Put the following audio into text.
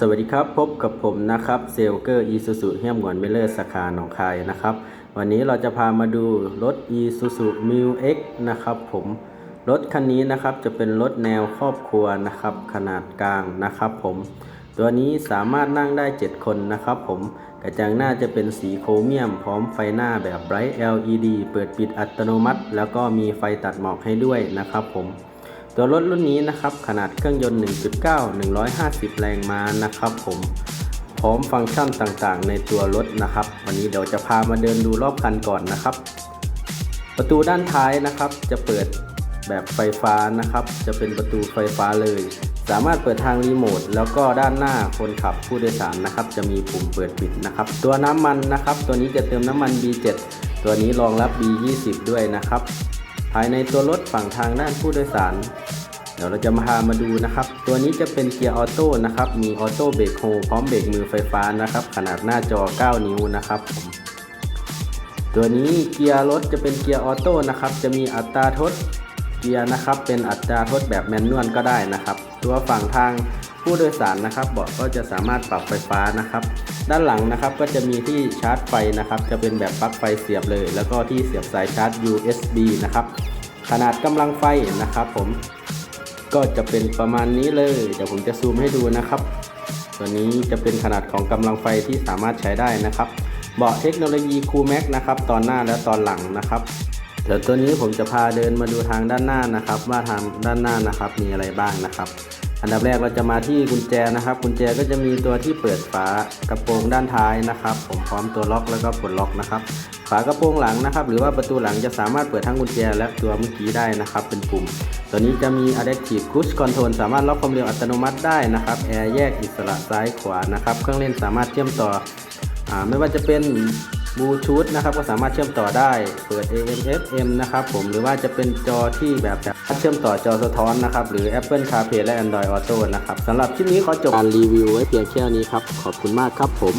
สวัสดีครับพบกับผมนะครับเซลเกอร์อีซูซูเฮียมหวนเมเลอร์สาขาหนองคายนะครับ วันนี้เราจะพามาดูรถ e s u z u m i X นะครับผมรถคันนี้นะครับจะเป็นรถแนวครอบครัวนะครับ ขนาดกลางนะครับ ผมตัวนี้สามารถนั่งได้ 7 คนนะครับ ผมกระจังหน้าจะเป็นสีโครเมียม พร้อมไฟหน้าแบบ Bright LED เปิดปิดอัตโนมัติ แล้วก็มีไฟตัดหมอกให้ด้วยนะครับ ผม ตัวรถรุ่นนี้นะครับขนาดเครื่องยนต์ 1.9 150 แรงม้านะครับ ผมพร้อมฟังก์ชันต่างๆ ในตัวรถนะครับ วันนี้เดี๋ยวจะพามาเดินดูรอบคันก่อนนะครับ ประตูด้านท้ายนะครับ จะเปิดแบบไฟฟ้านะครับ จะเป็นประตูไฟฟ้าเลย สามารถเปิดทางรีโมทแล้วก็ด้านหน้าคนขับผู้โดยสารนะครับ จะมีปุ่มเปิดปิดนะครับ ตัวน้ำมันนะครับ ตัวนี้จะเติมน้ำมัน B7 ตัวนี้รองรับ B20 ด้วยนะครับ ภายในตัวรถฝั่งทางด้านผู้โดยสาร เดี๋ยวเราจะมาพามาดูนะครับ ตัวนี้จะเป็นเกียร์ออโต้นะครับ มีออโต้เบรกโฮพร้อมเบรกมือไฟฟ้านะครับ ขนาดหน้าจอ 9 นิ้วนะครับผมตัวนี้เกียร์รถจะเป็นเกียร์ออโต้นะครับ จะมีอัตราทด เกียร์นะครับเป็นอัตราทดแบบแมนนวลก็ได้นะครับ ตัวฝั่งทางผู้โดยสารนะครับเบาะก็จะสามารถปรับไฟฟ้านะครับ ด้านหลังนะครับก็จะมีที่ชาร์จไฟนะครับ จะเป็นแบบปลั๊กไฟเสียบเลย แล้วก็ที่เสียบสายชาร์จ USB นะครับ ขนาดกำลังไฟนะครับผมก็จะเป็นประมาณนี้เลย เดี๋ยวผมจะซูมให้ดูนะครับ ตัวนี้จะเป็นขนาดของกำลังไฟที่สามารถใช้ได้นะครับ เบาะเทคโนโลยีคูแม็กนะครับ ตอนหน้าและตอนหลังนะครับ เดี๋ยวตัวนี้ผมจะพาเดินมาดูทางด้านหน้านะครับ ว่าทางด้านหน้านะครับมีอะไรบ้างนะครับ อันดับแรกเราจะมาที่กุญแจนะครับ กุญแจก็จะมีตัวที่เปิดฝากระโปรงด้านท้ายนะครับ ผมพร้อมตัวล็อกแล้วก็ปลดล็อกนะครับ ฝากระโปรงหลังนะครับ หรือว่าประตูหลังจะสามารถเปิดทั้งกุญแจและตัวเมื่อกี้ได้นะครับ เป็นปุ่ม ตัวนี้จะมี Adaptive Cruise Control สามารถล็อกความเร็วอัตโนมัติได้นะครับแอร์แยกอิสระซ้ายขวานะครับ เครื่องเล่นสามารถเชื่อมต่ออไม่ว่าจะเป็น บลูทูธนะครับก็สามารถเชื่อมต่อได้เปิด AM FM นะครับผมหรือว่าจะเป็นจอที่แบบเชื่อมต่อจอสะท้อนนะครับหรือ Apple CarPlay และ Android Auto นะครับสำหรับคลิปนี้ขอจบการรีวิวไว้เพียงแค่นี้ครับ ขอบคุณมากครับผม